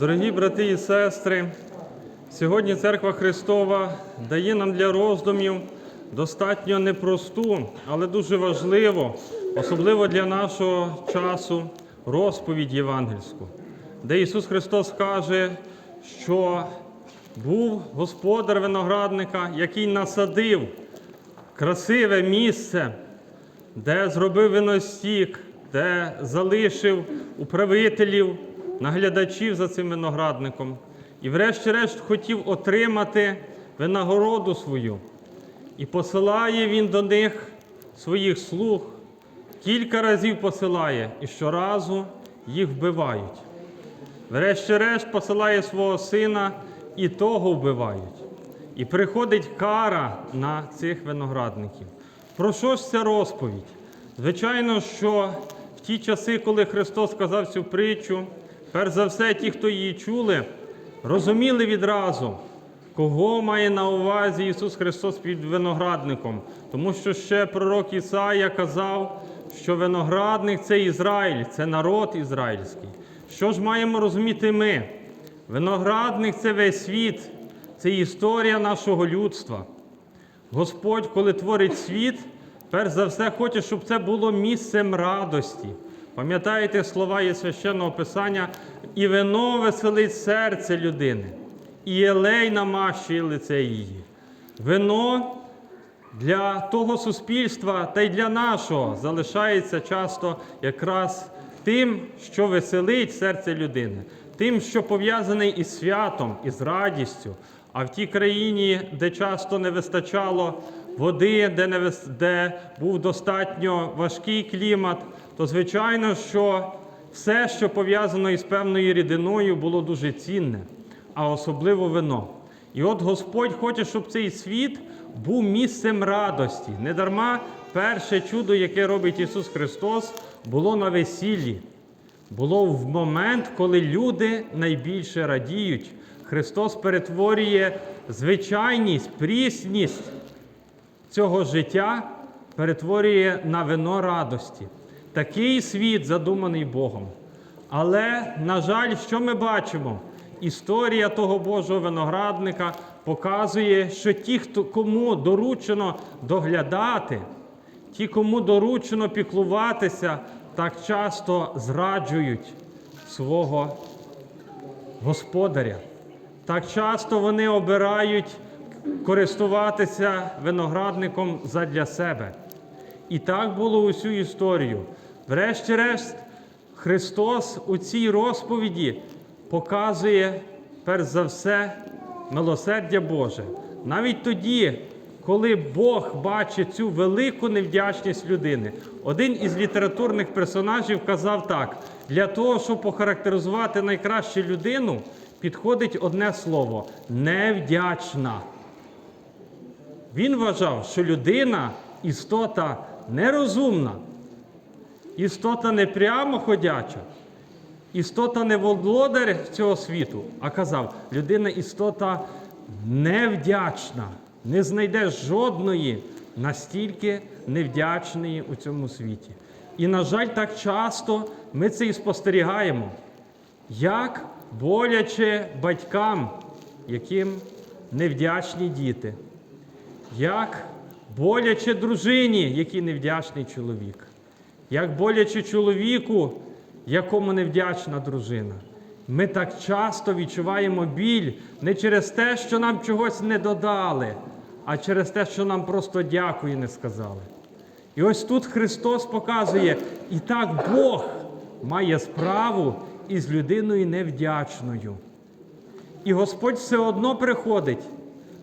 Дорогі брати і сестри, сьогодні Церква Христова дає нам для роздумів достатньо непросту, але дуже важливу, особливо для нашого часу, розповідь євангельську, де Ісус Христос каже, що був господар виноградника, який насадив красиве місце, де зробив виностік, де залишив управителів, наглядачів за цим виноградником. І врешті-решт хотів отримати винагороду свою. І посилає він до них своїх слуг, кілька разів посилає, і щоразу їх вбивають. Врешті-решт посилає свого сина, і того вбивають. І приходить кара на цих виноградників. Про що ж ця розповідь? Звичайно, що в ті часи, коли Христос сказав цю притчу, перш за все, ті, хто її чули, розуміли відразу, кого має на увазі Ісус Христос під виноградником. Тому що ще пророк Ісая казав, що виноградник це Ізраїль, це народ ізраїльський. Що ж маємо розуміти ми? Виноградник це весь світ, це історія нашого людства. Господь, коли творить світ, перш за все хоче, щоб це було місцем радості. Пам'ятаєте слова є священного Писання, і вино веселить серце людини, і єлей намащує лице її. Вино для того суспільства та й для нашого залишається часто якраз тим, що веселить серце людини, тим, що пов'язаний із святом, із радістю. А в тій країні, де часто не вистачало води, де, не де був достатньо важкий клімат, то звичайно, що все, що пов'язано із певною рідиною, було дуже цінне, а особливо вино. І от Господь хоче, щоб цей світ був місцем радості. Недарма перше чудо, яке робить Ісус Христос, було на весіллі. Було в момент, коли люди найбільше радіють. Христос перетворює звичайність, прісність цього життя, перетворює на вино радості. Такий світ задуманий Богом. Але, на жаль, що ми бачимо? Історія того Божого виноградника показує, що ті, хто, кому доручено доглядати, ті, кому доручено піклуватися, так часто зраджують свого господаря. Так часто вони обирають користуватися виноградником задля себе. І так було усю історію. Врешті-решт, Христос у цій розповіді показує, перш за все, милосердя Боже. Навіть тоді, коли Бог бачить цю велику невдячність людини. Один із літературних персонажів казав так: для того, щоб похарактеризувати найкращу людину, підходить одне слово невдячна. Він вважав, що людина істота нерозумна, істота не прямо ходяча, істота не володар цього світу, а казав, людина істота невдячна, не знайде жодної настільки невдячної у цьому світі. І, на жаль, так часто ми це і спостерігаємо, як боляче батькам, яким невдячні діти. Як боляче дружині, який невдячний чоловік, як боляче чоловіку, якому невдячна дружина. Ми так часто відчуваємо біль не через те, що нам чогось не додали, а через те, що нам просто дякую не сказали. І ось тут Христос показує, і так Бог має справу із людиною невдячною. І Господь все одно приходить,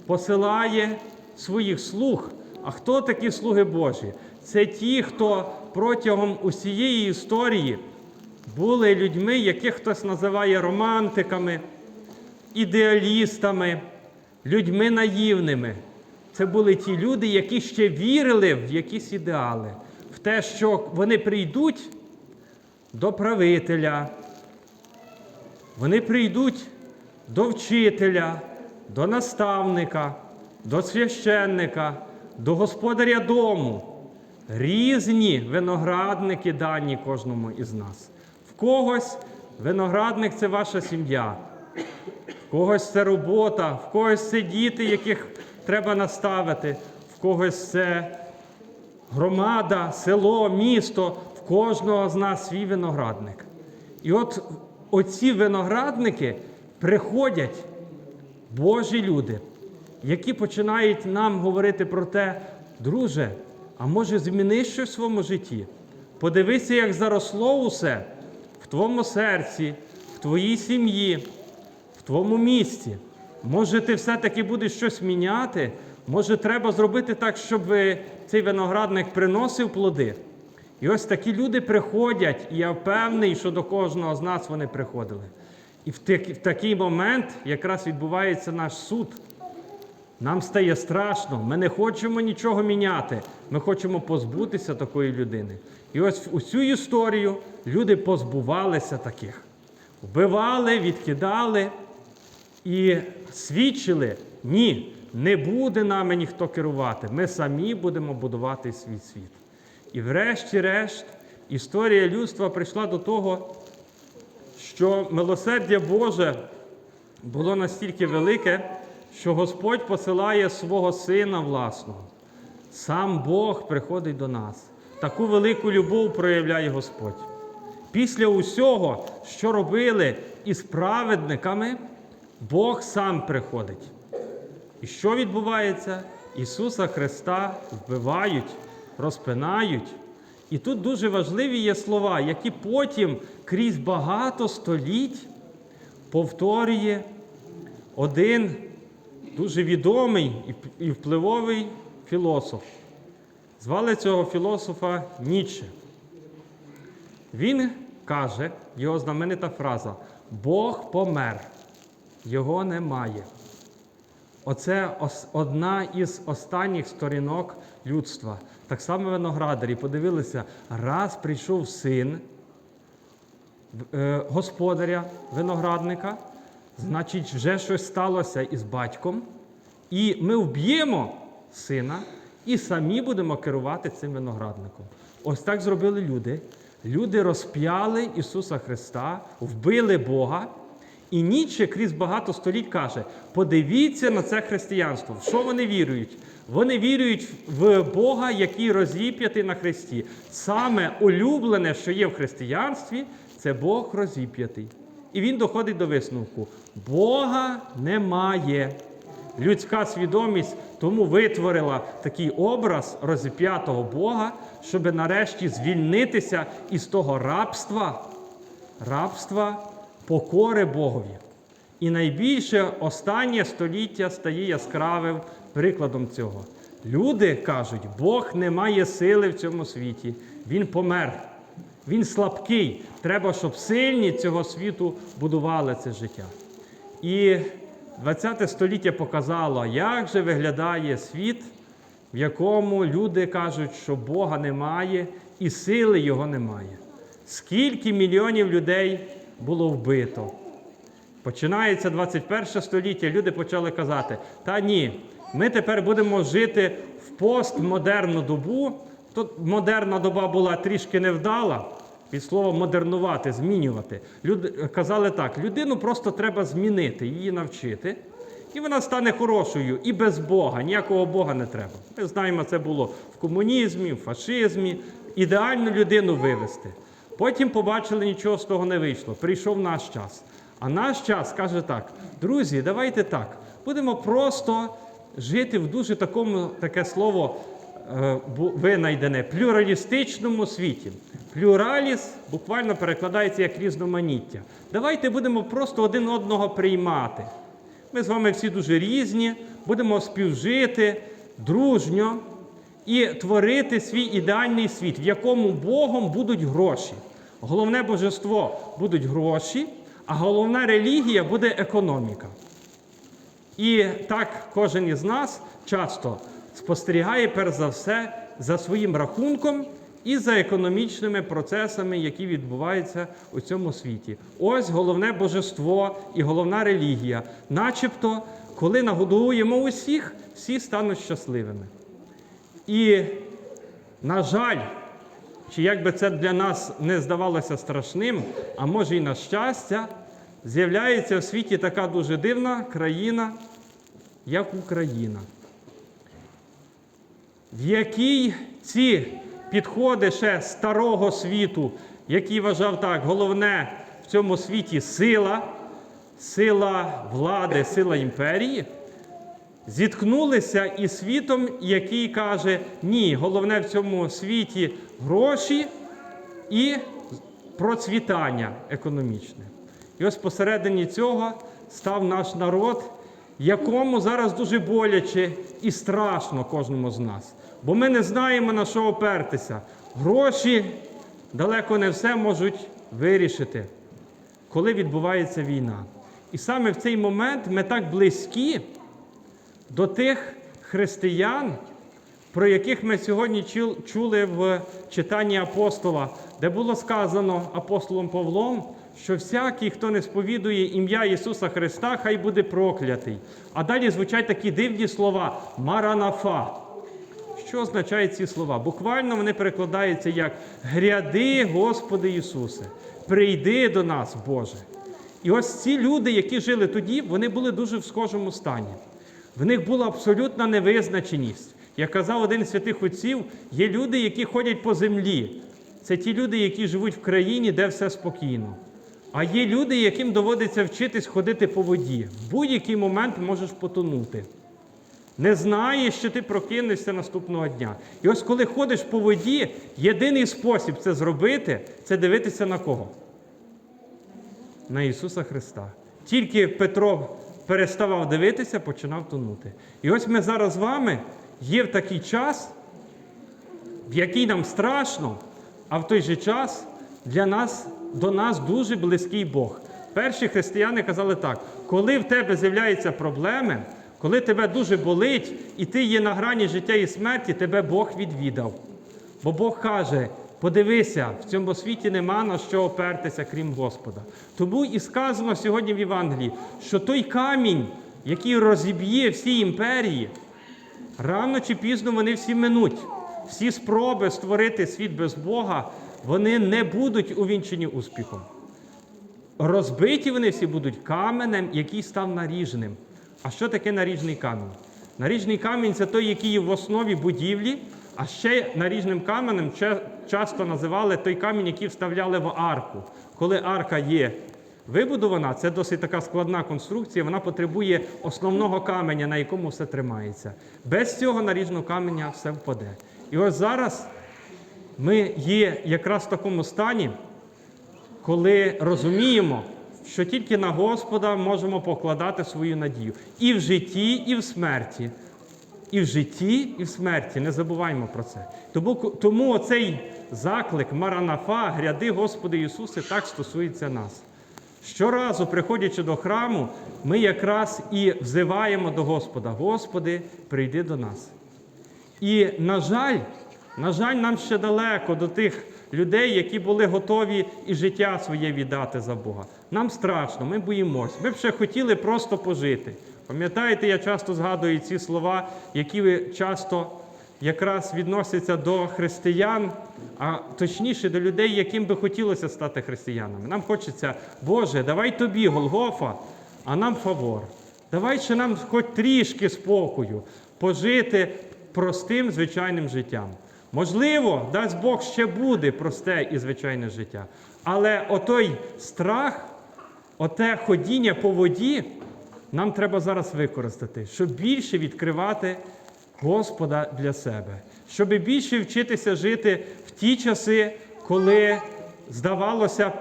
посилає своїх слуг. А хто такі слуги Божі? Це ті, хто протягом усієї історії були людьми, яких хтось називає романтиками, ідеалістами, людьми наївними. Це були ті люди, які ще вірили в якісь ідеали, в те, що вони прийдуть до правителя, вони прийдуть до вчителя, до наставника, до священника, до господаря дому. Різні виноградники дані кожному із нас. В когось Виноградник це ваша сім'я. В когось це робота, в когось це діти, яких треба наставити, в когось це громада, село, місто, в кожного з нас свій виноградник. І от оці виноградники приходять Божі люди, які починають нам говорити про те, друже, а може зміни щось в своєму житті? Подивися, як заросло усе в твоєму серці, в твоїй сім'ї, в твоєму місті. Може, ти все-таки будеш щось міняти? Може, треба зробити так, щоб цей виноградник приносив плоди? І ось такі люди приходять, і я впевнений, що до кожного з нас вони приходили. І в такий момент якраз відбувається наш суд. Нам стає страшно, ми не хочемо нічого міняти. Ми хочемо позбутися такої людини. І ось у цю історію люди позбувалися таких. Вбивали, відкидали і свідчили: ні, не буде нами ніхто керувати. Ми самі будемо будувати свій світ. І врешті-решт, історія людства прийшла до того, що милосердя Боже було настільки велике, що Господь посилає свого Сина власного. Сам Бог приходить до нас. Таку велику любов проявляє Господь. Після усього, що робили із праведниками, Бог сам приходить. І що відбувається? Ісуса Христа вбивають, розпинають. І тут дуже важливі є слова, які потім крізь багато століть повторює один дуже відомий і впливовий філософ. Звали цього філософа Ніче. Він каже, його знаменита фраза: Бог помер, його немає. Оце одна із останніх сторінок людства. Так само виноградарі подивилися, раз прийшов син е, господаря виноградника, значить, вже щось сталося із батьком, і ми вб'ємо сина і самі будемо керувати цим виноградником. Ось так зробили люди. Люди розп'яли Ісуса Христа, вбили Бога. І Ніче крізь багато століть каже: подивіться на це християнство. В що вони вірують? Вони вірують в Бога, який розіп'ятий на Христі. Саме улюблене, що є в християнстві, це Бог розіп'ятий. І він доходить до висновку: Бога немає. Людська свідомість тому витворила такий образ розіп'ятого Бога, щоб нарешті звільнитися із того рабства, рабства покори Богові. І найбільше останнє століття стає яскравим прикладом цього. Люди кажуть, Бог не має сили в цьому світі, Він помер. Він слабкий. Треба, щоб сильні цього світу будували це життя. І 20 століття показало, як же виглядає світ, в якому люди кажуть, що Бога немає і сили Його немає. Скільки мільйонів людей було вбито? Починається 21 століття, люди почали казати: та ні, ми тепер будемо жити в постмодерну добу. Тут модерна доба була трішки невдала, від слова модернувати, змінювати. Люди казали так: людину просто треба змінити, її навчити. І вона стане хорошою і без Бога, ніякого Бога не треба. Ми знаємо, це було в комунізмі, в фашизмі. Ідеальну людину вивести. Потім побачили, нічого з того не вийшло. Прийшов наш час. А наш час каже так: друзі, давайте так. Будемо просто жити в дуже такому таке слово е, винайдене плюралістичному світі. Плюраліс буквально перекладається як різноманіття. Давайте будемо просто один одного приймати. Ми з вами всі дуже різні, будемо співжити дружньо і творити свій ідеальний світ, в якому Богом будуть гроші. Головне божество будуть гроші, а головна релігія буде економіка. І так кожен із нас часто спостерігає перш за все за своїм рахунком і за економічними процесами, які відбуваються у цьому світі. Ось головне божество і головна релігія. Начебто, коли нагодуємо усіх, всі стануть щасливими. І, на жаль, чи як би це для нас не здавалося страшним, а може і на щастя, з'являється в світі така дуже дивна країна, як Україна, в якій ці підходи ще старого світу, який вважав так, головне в цьому світі сила, сила влади, сила імперії, зіткнулися із світом, який каже: ні, головне в цьому світі гроші і процвітання економічне. І ось посередині цього став наш народ, якому зараз дуже боляче і страшно кожному з нас. Бо ми не знаємо на що опертися. Гроші далеко не все можуть вирішити, коли відбувається війна. І саме в цей момент ми так близькі до тих християн, про яких ми сьогодні чули в читанні апостола, де було сказано апостолом Павлом, що всякий, хто не сповідує ім'я Ісуса Христа, хай буде проклятий. А далі звучать такі дивні слова Маранафа. Що означають ці слова? Буквально вони перекладаються як гряди, Господи Ісусе, прийди до нас, Боже. І ось ці люди, які жили тоді, вони були дуже в схожому стані. В них була абсолютна невизначеність. Як казав один з святих отців, є люди, які ходять по землі. Це ті люди, які живуть в країні, де все спокійно. А є люди, яким доводиться вчитись ходити по воді. В будь-який момент можеш потонути. Не знаєш, що ти прокинешся наступного дня. І ось коли ходиш по воді, єдиний спосіб це зробити це дивитися на кого? На Ісуса Христа. Тільки Петро переставав дивитися, починав тонути. І ось ми зараз з вами є в такий час, в який нам страшно, а в той же час для нас, до нас дуже близький Бог. Перші християни казали так: коли в тебе з'являються проблеми, коли тебе дуже болить, і ти є на грані життя і смерті, тебе Бог відвідав. Бо Бог каже: подивися, в цьому світі нема на що опертися, крім Господа. Тому і сказано сьогодні в Євангелії, що той камінь, який розіб'є всі імперії, рано чи пізно вони всі минуть. Всі спроби створити світ без Бога, вони не будуть увінчені успіхом. Розбиті вони всі будуть каменем, який став наріжним. А що таке наріжний камінь? Наріжний камінь це той, який є в основі будівлі, а ще наріжним каменем часто називали той камінь, який вставляли в арку. Коли арка є вибудована, це досить така складна конструкція, вона потребує основного каменя, на якому все тримається. Без цього наріжного каменя все впаде. І ось зараз ми є якраз в такому стані, коли розуміємо, що тільки на Господа можемо покладати свою надію і в житті, і в смерті. І в житті, і в смерті. Не забуваймо про це. Тому, тому оцей заклик Маранафа, гряди Господи Ісусе, так стосується нас. Щоразу, приходячи до храму, ми якраз і взиваємо до Господа: Господи, прийди до нас. І, на жаль, на жаль, нам ще далеко до тих людей, які були готові і життя своє віддати за Бога. Нам страшно, ми боїмось. Ми б ще хотіли просто пожити. Пам'ятаєте, я часто згадую ці слова, які часто якраз відносяться до християн, а точніше до людей, яким би хотілося стати християнами. Нам хочеться, Боже, давай тобі, Голгофа, а нам фавор. Давай ще нам хоч трішки спокою, пожити простим звичайним життям. Можливо, дасть Бог ще буде просте і звичайне життя. Але отой страх, оте ходіння по воді нам треба зараз використати, щоб більше відкривати Господа для себе, щоб більше вчитися жити в ті часи, коли здавалося б,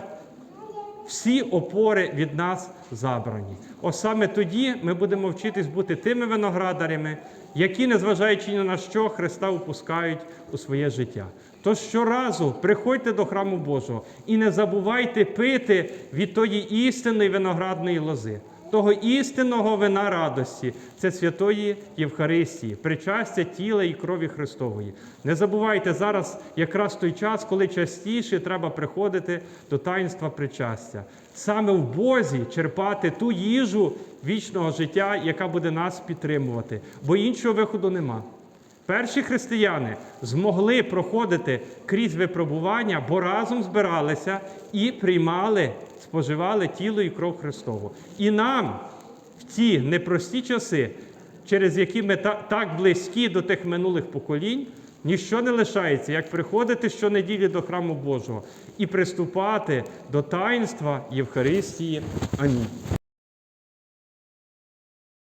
всі опори від нас забрані. Ось саме тоді ми будемо вчитись бути тими виноградарями, які, незважаючи ні на що, Христа впускають у своє життя. Тож щоразу приходьте до храму Божого і не забувайте пити від тої істинної виноградної лози, того істинного вина радості, це святої Євхаристії, причастя тіла і крові Христової. Не забувайте зараз якраз той час, коли частіше треба приходити до таїнства причастя. Саме в Бозі черпати ту їжу вічного життя, яка буде нас підтримувати, бо іншого виходу нема. Перші християни змогли проходити крізь випробування, бо разом збиралися і приймали, споживали тіло і кров Христову. І нам в ці непрості часи, через які ми так близькі до тих минулих поколінь, ніщо не лишається, як приходити щонеділі до храму Божого і приступати до таїнства Євхаристії. Амінь.